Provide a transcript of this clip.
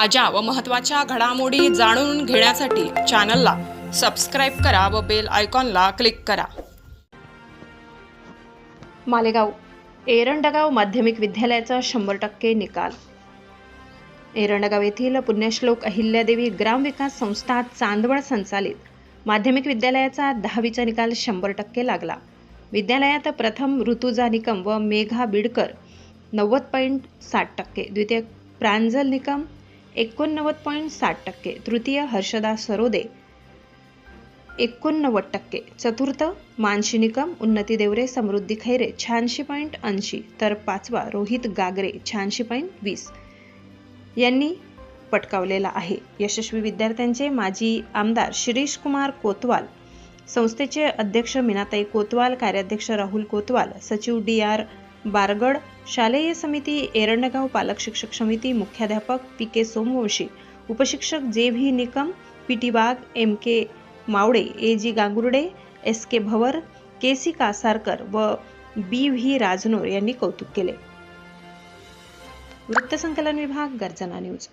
ताज्या व महत्त्वाच्या घडामोडी जाणून घेण्यासाठी चॅनलला सबस्क्राईब करा व बेल आयकॉनला क्लिक करा. मालेगाव एरंडगाव माध्यमिक विद्यालयाचा शंभर टक्के निकाल. एरंडगाव येथील पुण्यश्लोक अहिल्यादेवी ग्रामविकास संस्था चांदवड संचालित माध्यमिक विद्यालयाचा दहावीचा निकाल शंभर टक्के लागला. विद्यालयात प्रथम ऋतुजा निकम व मेघा बिडकर नव्वद पॉईंट साठ टक्के द्वितीय प्रांजल निकम एकोणनव्वद पॉईंट साठ टक्के तृतीय हर्षदा सरोदे. एकोणनव्वद टक्के चतुर्थ मानशी निकम उन्नती देवरे समृद्धी खैरे शहाऐंशी पॉईंट ऐंशी. तर पाचवा रोहित गागरे शहाऐंशी पॉईंट वीस. यांनी पटकावलेला आहे. यशस्वी विद्यार्थ्यांचे माजी आमदार शिरीष कुमार कोतवाल संस्थेचे अध्यक्ष मीनाताई कोतवाल कार्याध्यक्ष राहुल कोतवाल सचिव डी आर बारगड शालेय समिती एरंडगाव पालक शिक्षक समिती मुख्याध्यापक P K Somvanshi उपशिक्षक J V Nikam P T Bag M K Mawade A G Gangurde S K Bhavar K C Kasarkar व बी व्ही राजनोर यांनी कौतुक केले. वृत्तसंकलन विभाग गर्जना न्यूज.